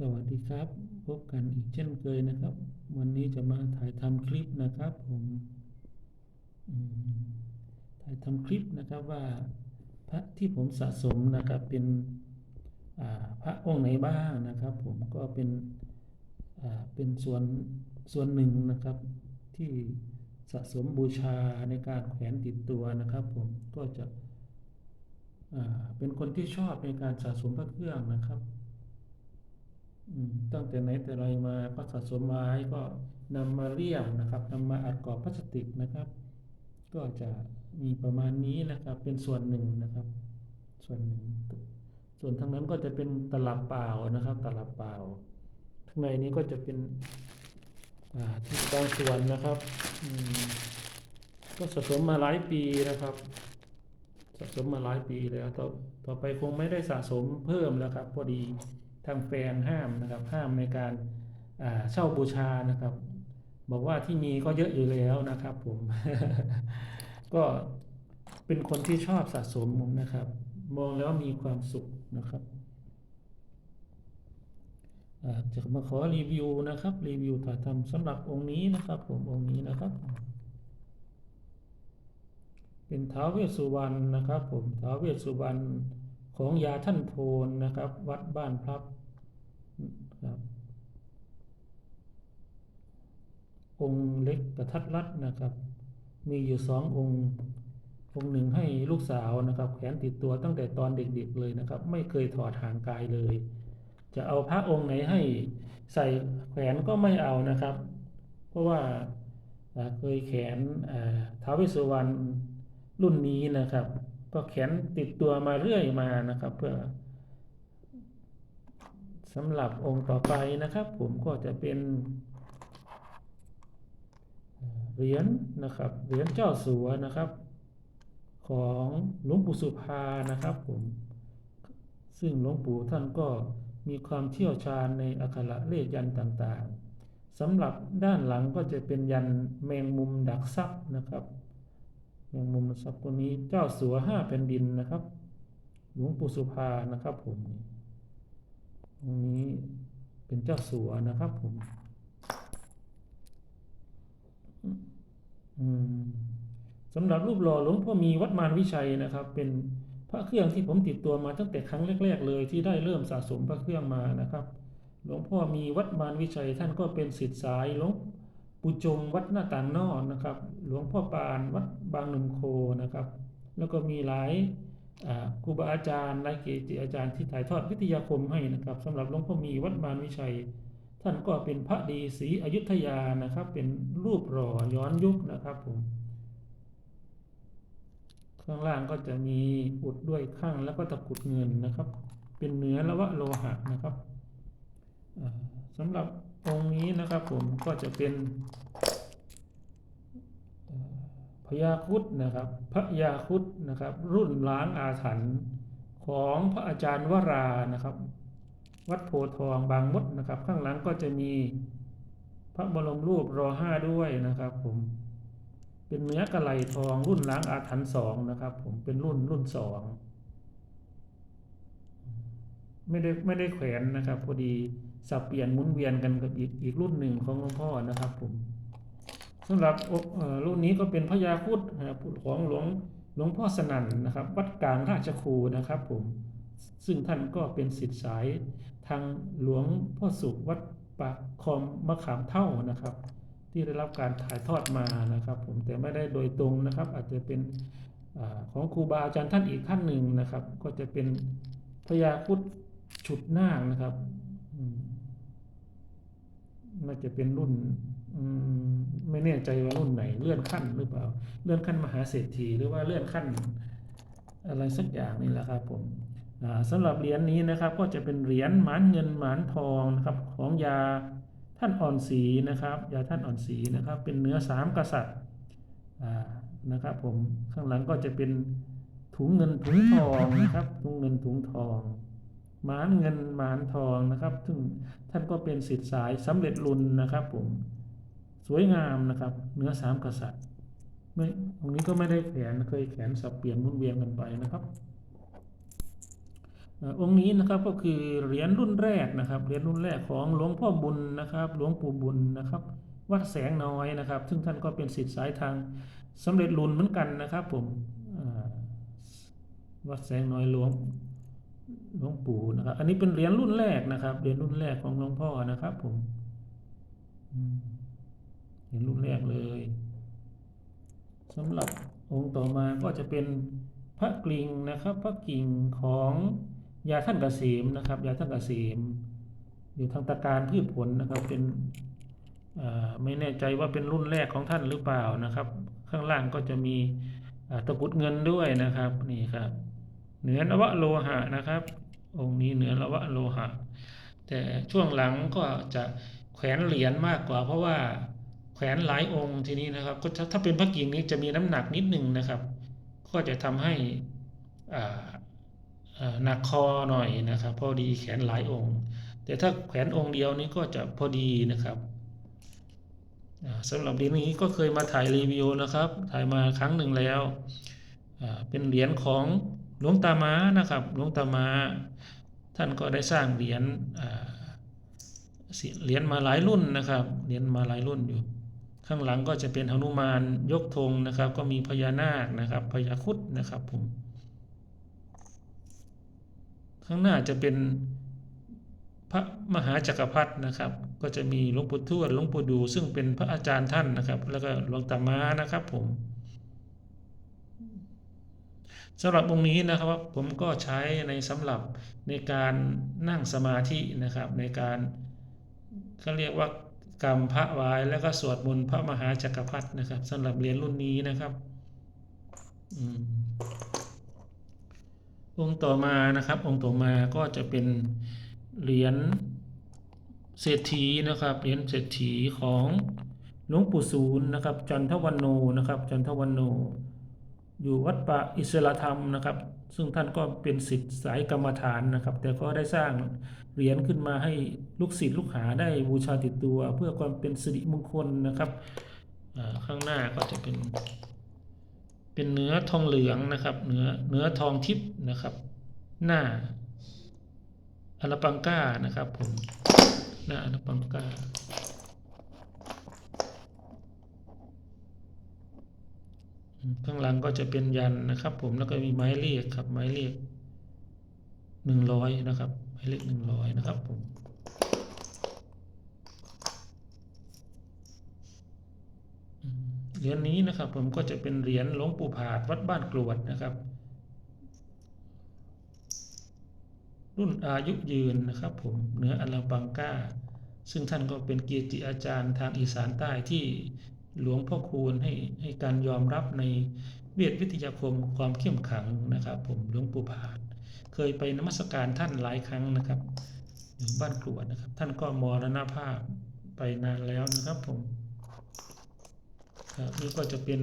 สวัสดีครับ พบกันอีกเช่นเคยนะครับ วันนี้จะมาถ่ายทำคลิปนะครับ ผมถ่ายทำคลิปนะครับว่าพระที่ผมสะสมนะครับเป็นพระองค์ไหนบ้างนะครับ ผมก็เป็นเป็นส่วนส่วนหนึ่งนะครับ ที่สะสมบูชาในการแขวนติดตัวนะครับ ผมก็จะเป็นคนที่ชอบในการสะสมพระเครื่องนะครับ ตั้งแต่ไหนแต่ไรมาก็สะสมไม้ก็นำมาเลี่ยมนะครับนำมาอัดกรอบพลาสติกนะครับ ก็จะมีประมาณนี้นะครับ เป็นส่วนหนึ่งนะครับ ส่วนหนึ่ง ส่วนทางนั้นก็จะเป็นตลับเปล่านะครับ ตลับเปล่าข้างในนี้ก็จะเป็นที่บางส่วนนะครับก็สะสมมาหลายปีนะครับ สะสมมาหลายปีแล้วต่อต่อไปคงไม่ได้สะสมเพิ่มแล้วครับ พอดี ทางแฟนห้ามนะครับห้ามในการเช่าบูชานะครับ บอกว่าที่มีก็เยอะอยู่แล้วนะครับ ผม ก็เป็นคนที่ชอบสะสมนะครับ มองแล้วมีความสุขนะครับจะมาขอรีวิวนะครับ รีวิวถ่ายทำสำหรับองค์นี้นะครับ ผมองค์นี้นะครับ เป็นท้าวเวสสุวรรณนะครับ ผมท้าวเวสสุวรรณของยาท่านโพนนะครับ วัดบ้านพลับ ครับองค์เล็กกระทัดรัดนะครับ มีอยู่สององค์องค์หนึ่งให้ลูกสาวนะครับ แขวนติดตัวตั้งแต่ตอนเด็กๆเลยนะครับ ไม่เคยถอดห่างกายเลย จะเอาพระองค์ไหนให้ใส่แขวนก็ไม่เอานะครับ เพราะว่าเคยแขนท้าวเวสสุวรรณรุ่นนี้นะครับ ก็แขนติดตัวมาเรื่อยมานะครับ เพื่อ สำหรับองค์ต่อไปนะครับ ผมก็จะเป็นเหรียญนะครับเหรียญเจ้าสัวนะครับ ของหลวงปู่สุภานะครับ ผม ซึ่งหลวงปู่ท่านก็มีความเชี่ยวชาญในอักขระเลขยันต์ต่างๆสำหรับด้านหลังก็จะเป็นยันแมงมุมดักทรัพย์นะครับแมงมุมดักทรัพย์ตัวนี้เจ้าสัวห้าแผ่นดินนะครับ หลวงปู่สุภานะครับผม ตรงนี้เป็นเจ้าสัวนะครับผมสำหรับรูปหล่อหลวงพ่อมีวัดมารวิชัยนะครับ เป็นพระเครื่องที่ผมติดตัวมาตั้งแต่ครั้งแรก ๆ เลยที่ได้เริ่มสะสมพระเครื่องมานะครับ หลวงพ่อมีวัดมารวิชัย ท่านก็เป็นศิษย์สายหลวงปู่จงวัดหน้าต่างนอกนะครับ หลวงพ่อปานวัดบางนุ่มโคนะครับ แล้วก็มีหลาย ครูบาอาจารย์หลายเกจิอาจารย์ที่ถ่ายทอดวิทยาคมให้นะครับสำหรับหลวงพ่อมีวัดมารวิชัย ท่านก็เป็นพระดีศรีอยุธยานะครับ เป็นรูปหล่อย้อนยุคนะครับผมข้างล่างก็จะมีอุดด้วยข้างแล้วก็ตะกุดเงินนะครับ เป็นเนื้อละวะโลหะนะครับสำหรับองค์นี้นะครับผมก็จะเป็น พญาครุดนะครับพระยาครุดนะครับ รุ่นล้างอาถรรพ์ของพระอาจารย์วรานะครับ วัดโพทองบางมดนะครับ ข้างหลังก็จะมีพระบรมรูปรอห้าด้วยนะครับ ผมเป็นเนื้อกระไหลทองรุ่นล้างอาถรรพ์สองนะครับ ผมเป็นรุ่นรุ่นสองไม่ได้ไม่ได้แขวนนะครับ พอดีสับเปลี่ยนหมุนเวียนกันกับอีกอีกรุ่นหนึ่งของหลวงพ่อนะครับ ผม สำหรับรุ่นนี้ก็เป็นพญาคุดของหลวงหลวงพ่อสนั่นนะครับ วัดกลางราชครูนะครับผมซึ่งท่านก็เป็นศิษย์สายทางหลวงพ่อสุขวัดปากคอมมะขามเท่านะครับ ที่ได้รับการถ่ายทอดมานะครับ ผมแต่ไม่ได้โดยตรงนะครับ อาจจะเป็นอของครูบาอาจารย์ท่านอีกท่านหนึ่งนะครับ ก็จะเป็นพญาคุดฉุดนาคนะครับน่าจะเป็นรุ่น ไม่แน่ใจว่ารุ่นไหน เลื่อนขั้นหรือเปล่า เลื่อนขั้นมหาเศรษฐีหรือว่าเลื่อนขั้นอะไรสักอย่างนี่แหละครับผมอ่าสำหรับเหรียญนี้นะครับก็จะเป็นเหรียญหมานเงินหมานทองนะครับของยาท่านอ่อนศรีนะครับยาท่านอ่อนศรีนะครับ เป็นเนื้อสามกษัตริย์นะครับผมข้างหลังก็จะเป็นถุงเงินถุงทองนะครับถุงเงินถุงทองหมานเงินหมานทองนะครับ ซึ่งท่านก็เป็นศิษย์สายสำเร็จรุนนะครับผม สวยงามนะครับ เนื้อสามกษัตริย์ไม่ตรงนี้ก็ไม่ได้แขนเคยแขนสับเปลี่ยนมุนเวียนกันไปนะครับองค์นี้นะครับก็คือเหรียญรุ่นแรกนะครับเหรียญรุ่นแรกของหลวงพ่อบุญนะครับหลวงปู่บุญนะครับ วัดแสงน้อยนะครับ ซึ่งท่านก็เป็นศิษย์สายทางสำเร็จรุ่นเหมือนกันนะครับ ผมวัดแสงน้อยหลวงหลวงปู่นะครับ อันนี้เป็นเหรียญรุ่นแรกนะครับเหรียญรุ่นแรกของหลวงพ่อนะครับ ผมอืม เหรียญรุ่นแรกเลยสำหรับองค์ต่อมาก็จะเป็นพระกริ่งนะครับ พระกิ่งของยาท่านกเกษมนะครับยาท่านกเกษม อยู่ทางตะการพืชผลนะครับเป็นไม่แน่ใจว่าเป็นรุ่นแรกของท่านหรือเปล่านะครับ ข้างล่างก็จะมีตะกุดเงินด้วยนะครับนี่ครับเหนือนวโลหะนะครับ องค์นี้เหนือนวโลหะ แต่ช่วงหลังก็จะแขวนเหรียญมากกว่าเพราะว่า แขวนหลายองค์ทีนี้นะครับก็ถ้าเป็นพระกิ่งนี้จะมีน้ำหนักนิดหนึ่งนะครับ ก็จะทำให้อ่าหนักคอหน่อยนะครับ พอดีแขนหลายองค์ แต่ถ้าแขวนองค์เดียวนี้ก็จะพอดีนะครับอ่าสำหรับเหรียญนี้ก็เคยมาถ่ายรีวิวนะครับ ถ่ายมาครั้งหนึ่งแล้ว เป็นเหรียญของหลวงตามานะครับ หลวงตามาท่านก็ได้สร้างเหรียญเหรียญมาหลายรุ่นนะครับ เหรียญมาหลายรุ่นอยู่ ข้างหลังก็จะเป็นหนุมานยกธงนะครับ ก็มีพญานาคนะครับพญาคุดนะครับผมข้างหน้าจะเป็นพระมหาจักรพรรดินะครับ ก็จะมีหลวงปู่ทวดหลวงปู่ดูซึ่งเป็นพระอาจารย์ท่านนะครับ แล้วก็หลวงตามานะครับผมสำหรับองค์นี้นะครับผมก็ใช้ในสำหรับในการนั่งสมาธินะครับ ในการเขาเรียกว่า กรรมพระไว้แล้วก็สวดมนต์พระมหาจักรพรรดินะครับสำหรับเหรียญรุ่นนี้นะครับอืมองค์ต่อมานะครับ องค์ต่อมาก็จะเป็นเหรียญเศรษฐีนะครับเหรียญเศรษฐีของหลวงปู่ศูนย์นะครับ จันทวันโนนะครับ จันทวันโน อยู่วัดป่าอิสระธรรมนะครับ ซึ่งท่านก็เป็นศิษย์สายกรรมฐานนะครับ แต่ก็ได้สร้างเหรียญขึ้นมาให้ลูกศิษย์ลูกหาได้บูชาติดตัว เพื่อความเป็นสิริมงคลนะครับข้างหน้าก็จะเป็น เป็นเนื้อทองเหลืองนะครับเนื้อเนื้อทองทิพย์นะครับ หน้าอลปังก้านะครับผมหน้าอลปังก้าอืม ข้างหลังก็จะเป็นยันนะครับ ผมแล้วก็มีไม้เลขครับไม้เลขหนึ่งร้อยนะครับไม้เลขหนึ่งร้อยนะครับผมเหรียญนี้นะครับผมก็จะเป็นเหรียญหลวงปู่ผาดวัดบ้านกรวดนะครับ รุ่นอายุยืนนะครับ ผมเนื้ออัลบังก้า ซึ่งท่านก็เป็นเกียรติอาจารย์ทางอีสานใต้ที่ หลวงพ่อคูณให้ให้การยอมรับในเวทวิทยาคมความเข้มขังนะครับ ผมหลวงปู่ผาดเคยไปนมัสการท่านหลายครั้งนะครับอยู่บ้านกรวดนะครับ ท่านก็มรณภาพไปนานแล้วนะครับผมครับนี่ก็จะเป็น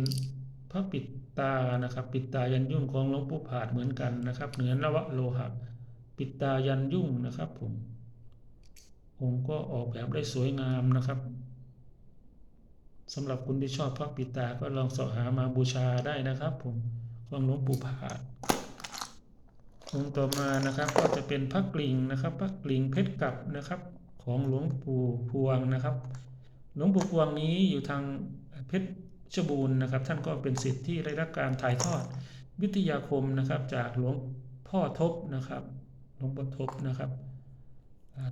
พระปิดตานะครับ ปิดตายันยุ่งของหลวงปู่ผาดเหมือนกันนะครับ เหนือนวโลหะปิดตายันยุ่งนะครับ ผมองค์ก็ออกแบบได้สวยงามนะครับ สำหรับคุณที่ชอบพระปิดตาก็ลองสาะหามาบูชาได้นะครับผมของหลวงปู่ผาดองค์ต่อมานะครับก็จะเป็นพระกลิ่งนะครับพระกลิ่งเพชรกลับนะครับ ของหลวงปู่พวงนะครับ หลวงปู่พวงนี้อยู่ทางเพชรชบูรณ์นะครับ ท่านก็เป็นศิษย์ที่ได้รับการถ่ายทอดวิทยาคมนะครับ จากหลวงพ่อทบนะครับ หลวงพ่อทบนะครับ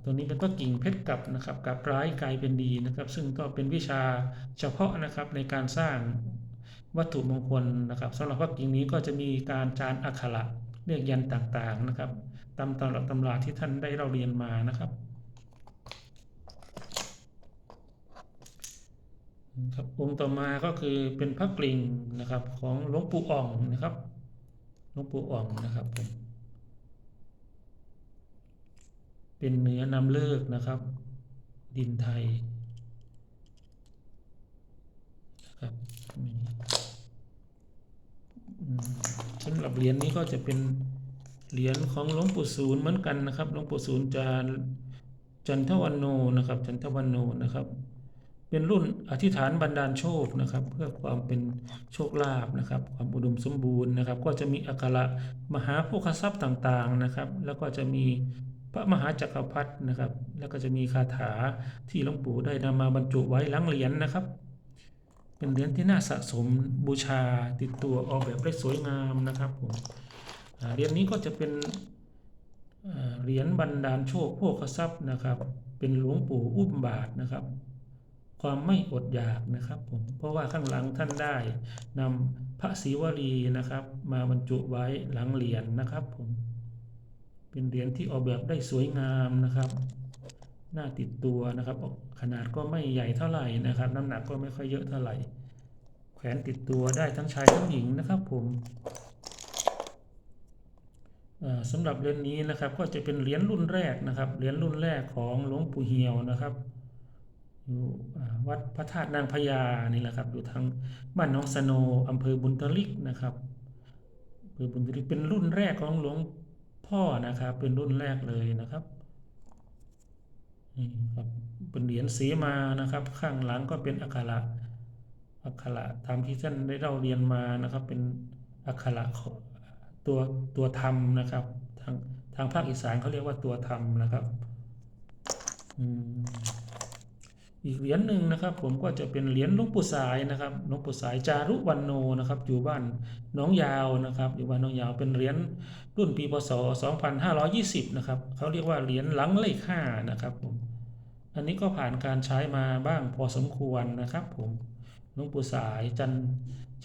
ตัวนี้เป็นพระกิ่งเพชรกลับนะครับกลับร้ายกลายเป็นดีนะครับ ซึ่งก็เป็นวิชาเฉพาะนะครับในการสร้างวัตถุมงคลนะครับสำหรับพระกิ่งนี้ก็จะมีการจานอักขระเรียกยันต์ต่างๆนะครับตามตำรับตำราที่ท่านได้เราเรียนมานะครับครับองค์ต่อมาก็คือเป็นพระกลิ่งนะครับของหลวงปู่อ่องนะครับหลวงปู่อ่องนะครับผม เป็นเนื้อนำเลิกนะครับ ดินไทยนะครับสำหรับเหรียญนี้ก็จะเป็นเหรียญของหลวงปู่ศูนย์เหมือนกันนะครับหลวงปู่ศูนย์จะจันทวันโนนะครับ จันทวันโนนะครับ เป็นรุ่นอธิษฐานบันดาลโชคนะครับ เพื่อความเป็นโชคลาภนะครับ ความอุดมสมบูรณ์นะครับ ก็จะมีอักขระมหาโภคทรัพย์ต่างๆนะครับ แล้วก็จะมี พระมหาจักรพรรดินะครับ แล้วก็จะมีคาถาที่หลวงปู่ได้นำมาบรรจุไว้หลังเหรียญนะครับ เป็นเหรียญที่น่าสะสมบูชาติดตัวออกแบบได้สวยงามนะครับผมเหรียญนี้ก็จะเป็นเหรียญบันดาลโชคโภคทรัพย์นะครับ เป็นหลวงปู่อุ้มบาทนะครับ ความไม่อดอยากนะครับผมเพราะว่าข้างหลังท่านได้นำพระศิวลีนะครับ มาบรรจุไว้หลังเหรียญนะครับผม เป็นเหรียญที่ออกแบบได้สวยงามนะครับ หน้าติดตัวนะครับ ขนาดก็ไม่ใหญ่เท่าไหร่นะครับ น้ำหนักก็ไม่ค่อยเยอะเท่าไหร่ แขวนติดตัวได้ทั้งชายทั้งหญิงนะครับ ผมสำหรับเหรียญนี้นะครับก็จะเป็นเหรียญรุ่นแรกนะครับเหรียญรุ่นแรกของหลวงปู่เหียวนะครับอยู่วัดพระธาตุนางพญานี่แหละครับอยู่ทางบ้านหน้องสโนอำเภอบุญทลิกนะครับอำเภอบุญทลิกเป็นรุ่นแรกของหลวง พ่อนะครับ เป็นรุ่นแรกเลยนะครับนี่ครับเป็นเหรียญสีมานะครับ ข้างหลังก็เป็นอักขระอักขระตามที่ท่านได้เราเรียนมานะครับ เป็นอักขระตัวตัวธรรมนะครับ ทางทางภาคอีสานเขาเรียกว่าตัวธรรมนะครับ อืม อีกเหรียญหนึ่งนะครับ ผมก็จะเป็นเหรียญหลวงปู่สายนะครับหลวงปู่สายจารุวันโนนะครับ อยู่บ้านน้องยาวนะครับ อยู่บ้านน้องยาวเป็นเหรียญรุ่นปีพศ 2520 นะครับเขาเรียกว่าเหรียญหลังเลขห้านะครับผมอันนี้ก็ผ่านการใช้มาบ้างพอสมควรนะครับ ผมหลวงปู่สายจัน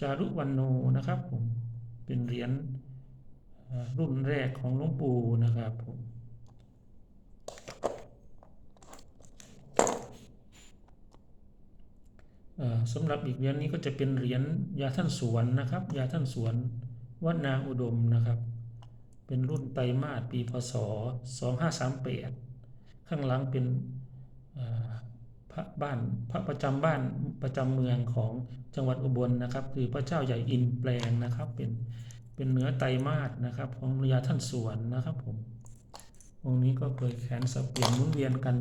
จารุวันโนนะครับ ผมเป็นเหรียญรุ่นแรกของหลวงปู่นะครับผมเอ่อ สำหรับอีกเหรียญนี้ก็จะเป็นเหรียญยาท่านสวนนะครับ ยาท่านสวนวัดนาอุดมนะครับ เป็นรุ่นไตรมาสปีพศ 2538 ข้างหลังเป็นพระบ้านพระประจำบ้านประจำเมืองของจังหวัดอุบลนะครับ คือพระเจ้าใหญ่อินแปลงนะครับ เป็นเป็นเนื้อไตรมาสนะครับ ของยาท่านสวนนะครับผมองค์นี้ก็เคยแขนสับเปลี่ยนมุนเวียนกัน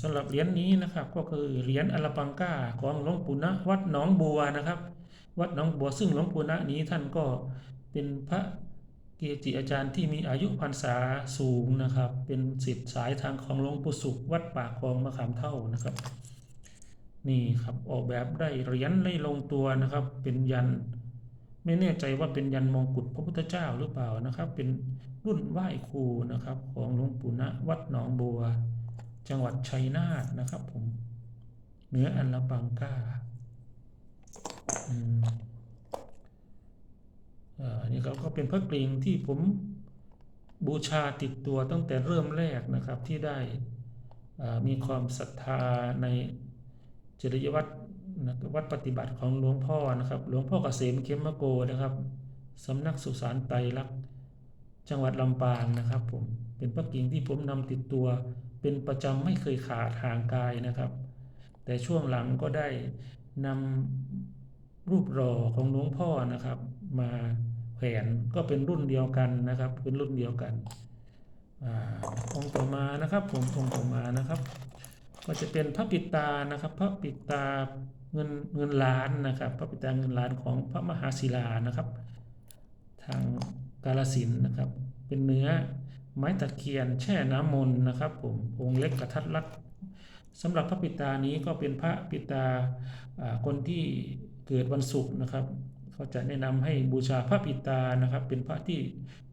สำหรับเหรียญนี้นะครับก็คือเหรียญอลาปังกาของหลวงปู่ณวัดหนองบัวนะครับ วัดหนองบัวซึ่งหลวงปู่ณนี้ท่านก็เป็นพระเกจิอาจารย์ที่มีอายุพรรษาสูงนะครับ เป็นศิษย์สายทางของหลวงปู่สุข วัดป่าคลองมะขามเท่านะครับ นี่ครับออกแบบได้เหรียญได้ลงตัวนะครับ เป็นยันไม่แน่ใจว่าเป็นยันมงกุฎพระพุทธเจ้าหรือเปล่านะครับ เป็นรุ่นไหว้ครูนะครับ ของหลวงปู่ณวัดหนองบัว จังหวัดชัยนาทนะครับผมเนื้ออันละปังก้าอ่านนี้ครับก็เป็นพระกริ่งที่ผมบูชาติดตัวตั้งแต่เริ่มแรกนะครับที่ได้อ่ามีความศรัทธาในจริยวัตรนะวัดปฏิบัติของหลวงพ่อนะครับ หลวงพ่อเกษมเข้มมะโกนะครับสำนักสุสานไตรลักษณ์จังหวัดลำปางนะครับผม เป็นพระกิ่งที่ผมนำติดตัว เป็นประจำไม่เคยขาดห่างกายนะครับ แต่ช่วงหลังก็ได้นำรูปหล่อของหลวงพ่อนะครับ มาแขวนก็เป็นรุ่นเดียวกันนะครับ เป็นรุ่นเดียวกันองค์ต่อมานะครับ ผมองค์ต่อมานะครับ ก็จะเป็นพระปิตานะครับ พระปิตาเงินเงินล้านนะครับ พระปิตาเงินล้านของพระมหาศิลานะครับ ทางกาลสินนะครับ เป็นเนื้อ ไม้ตะเคียนแช่น้ำมนต์นะครับผมองค์เล็กกระทัดรัดสำหรับพระปิตานี้ก็เป็นพระปิตาคนที่เกิดวันศุกร์นะครับเขาจะแนะนำให้บูชาพระปิตานะครับ เป็นพระที่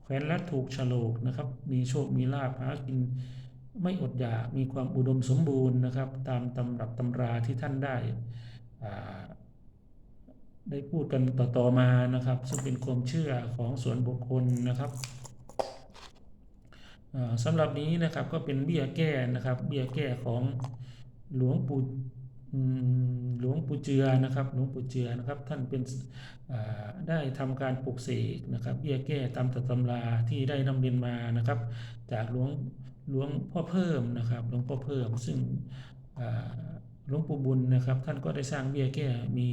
แขวนและถูกโฉลกนะครับ มีโชคมีลาภหากินไม่อดอยากมีความอุดมสมบูรณ์นะครับ ตามตำรับตำราที่ท่านได้ได้พูดกันต่อๆมานะครับ ซึ่งเป็นความเชื่อของส่วนบุคคลนะครับ สำหรับนี้นะครับก็เป็นเบี้ยแก้นะครับเบี้ยแก้ของหลวงปู่หลวงปู่เจือนะครับหลวงปู่เจือนะครับท่านเป็นได้ทำการปลูกเสกนะครับเบี้ยแก้ตามตำราที่ได้นำเรียนมานะครับ จากหลวงหลวงพ่อเพิ่มนะครับหลวงพ่อเพิ่มซึ่งหลวงปู่บุญนะครับ ท่านก็ได้สร้างเบี้ยแก้มี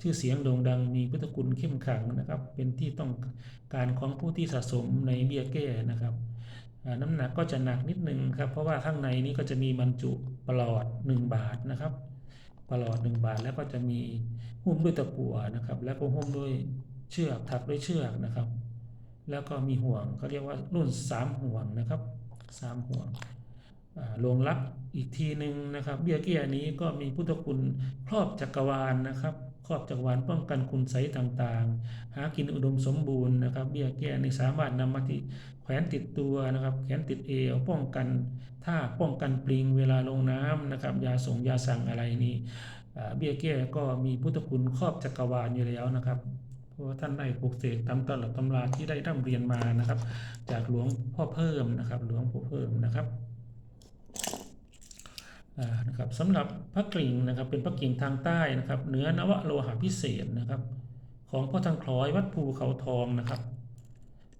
ชื่อเสียงโด่งดัง มีพุทธคุณเข้มขังนะครับ เป็นที่ต้องการของผู้ที่สะสมในเบี้ยแก้นะครับ น้ำหนักก็จะหนักนิดนึงครับ เพราะว่าข้างในนี้ก็จะมีบรรจุปลอด 1 บาทนะครับปลอด 1 บาทแล้วก็จะมีหุ้มด้วยตะกั่วนะครับ แล้วก็หุ้มด้วยเชือกถักด้วยเชือกนะครับ แล้วก็มีห่วงเขาเรียกว่ารุ่น 3 ห่วงนะครับ 3 ห่วงอ่าลงรักอีกทีหนึ่งนะครับ เบี้ยเกี้ยนี้ก็มีพุทธคุณครอบจักรวาลนะครับครอบจักรวาลป้องกันคุณไสยต่างๆ หากินอุดมสมบูรณ์นะครับ เบี้ยเกี้ยนี้สามารถนำมาติ แขวนติดตัวนะครับ แขวนติดเอวป้องกันถ้าป้องกันปลิงเวลาลงน้ำนะครับ ยาส่งยาสั่งอะไรนี่เบี้ยเกี้ยก็มีพุทธคุณครอบจักรวาลอยู่แล้วนะครับเพราะท่านได้ปลุกเสกตามตำรับตำราที่ได้ร่ำเรียนมานะครับ จากหลวงพ่อเพิ่มนะครับ หลวงพ่อเพิ่มนะครับนะครับสำหรับพระกริ่งนะครับเป็นพระกริ่งทางใต้นะครับเนื้อนวโลหะพิเศษนะครับ ของพ่อทางคล้อยวัดภูเขาทองนะครับ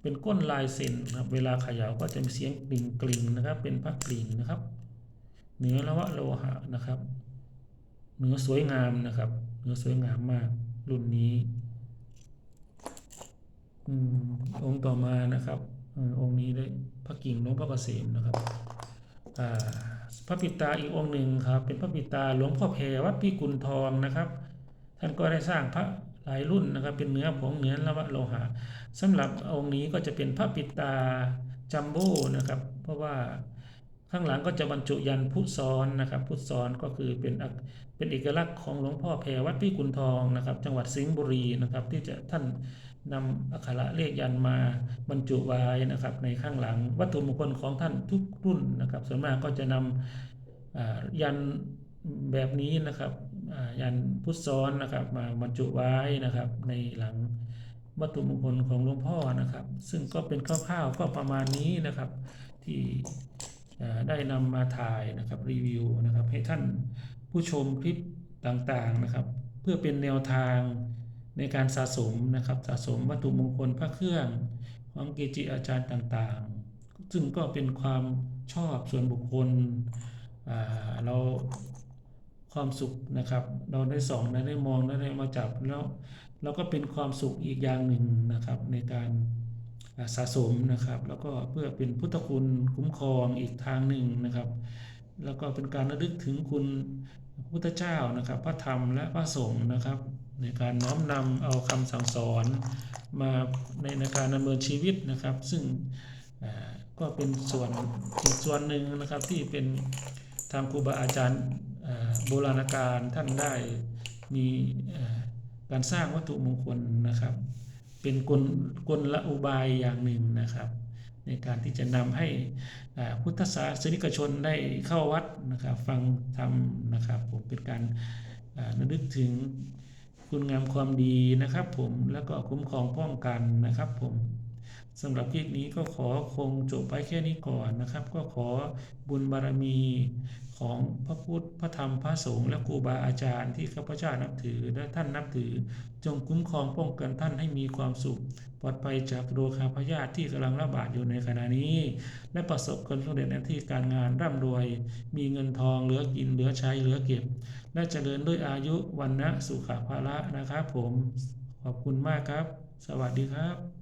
เป็นก้นลายเซ็นนะครับ เวลาเขย่าก็จะมีเสียงกริ่งกริ่งนะครับ เป็นพระกริ่งนะครับ เนื้อนวโลหะนะครับ เนื้อสวยงามนะครับ เนื้อสวยงามมากรุ่นนี้องค์ต่อมานะครับองค์นี้ได้พระกิ่งหลวงพ่อเกษมนะครับพระปิตาอีกองค์หนึ่งครับ เป็นพระปิตาหลวงพ่อแพรวัดพิกุลทองนะครับ ท่านก็ได้สร้างพระ หลายรุ่นนะครับเป็นเนื้อผงเนื้อละวะโลหะสำหรับองค์นี้ก็จะเป็นพระปิตาจัมโบ้นะครับ เพราะว่าข้างหลังก็จะบรรจุยันพุทธซ้อนนะครับ พุทธซ้อนก็คือเป็นเป็นเอกลักษณ์ของหลวงพ่อแพรวัดพิกุลทองนะครับ จังหวัดสิงห์บุรีนะครับ ที่จะท่านนำอักขระเลขยันมาบรรจุไว้นะครับ ในข้างหลังวัตถุมงคลของท่านทุกรุ่นนะครับ ส่วนมากก็จะนำอ่ายันแบบนี้นะครับ ยันพุทธซ้อนนะครับ มาบรรจุไว้นะครับ ในหลังวัตถุมงคลของหลวงพ่อนะครับ ซึ่งก็เป็นคร่าวๆก็ประมาณนี้นะครับ ที่ได้นำมาถ่ายนะครับรีวิวนะครับ ให้ท่านผู้ชมคลิปต่างๆนะครับ เพื่อเป็นแนวทางในการสะสมนะครับสะสมวัตถุมงคลพระเครื่องของเกจิอาจารย์ต่างๆ ซึ่งก็เป็นความชอบส่วนบุคคลเรา ความสุขนะครับ เราได้ส่องได้ได้มองได้ได้มาจับแล้วเราก็เป็นความสุขอีกอย่างหนึ่งนะครับในการสะสมนะครับ แล้วก็เพื่อเป็นพุทธคุณคุ้มครองอีกทางหนึ่งนะครับ แล้วก็เป็นการระลึกถึงคุณพุทธเจ้านะครับ พระธรรมและพระสงฆ์นะครับ ในการน้อมนำเอาคำสั่งสอนมาในในการดำเนินชีวิตนะครับ ซึ่งก็เป็นส่วนอีกส่วนหนึ่งนะครับที่เป็นทางครูบาอาจารย์ โบราณการท่านได้มีการสร้างวัตถุมงคลนะครับ เป็นกลกลละอุบายอย่างหนึ่งนะครับ ในการที่จะนำให้พุทธศาสนิกชนได้เข้าวัดนะครับ ฟังธรรมนะครับผมเป็นการอ่าระลึกถึงคุณงามความดีนะครับผมแล้วก็คุ้มครองป้องกันนะครับผม สำหรับคลิปนี้ก็ขอคงจบไปแค่นี้ก่อนนะครับ ก็ขอบุญบารมีของพระพุทธพระธรรมพระสงฆ์และครูบาอาจารย์ที่ข้าพเจ้านับถือและท่านนับถือ จงคุ้มครองป้องกันท่านให้มีความสุข ปลอดภัยจากโรคาพยาธิที่กำลังระบาดอยู่ในขณะนี้ และประสบความสำเร็จในที่การงานร่ำรวย มีเงินทองเหลือกินเหลือใช้เหลือเก็บ และเจริญด้วยอายุวันนะสุขภาละนะครับผม ขอบคุณมากครับ สวัสดีครับ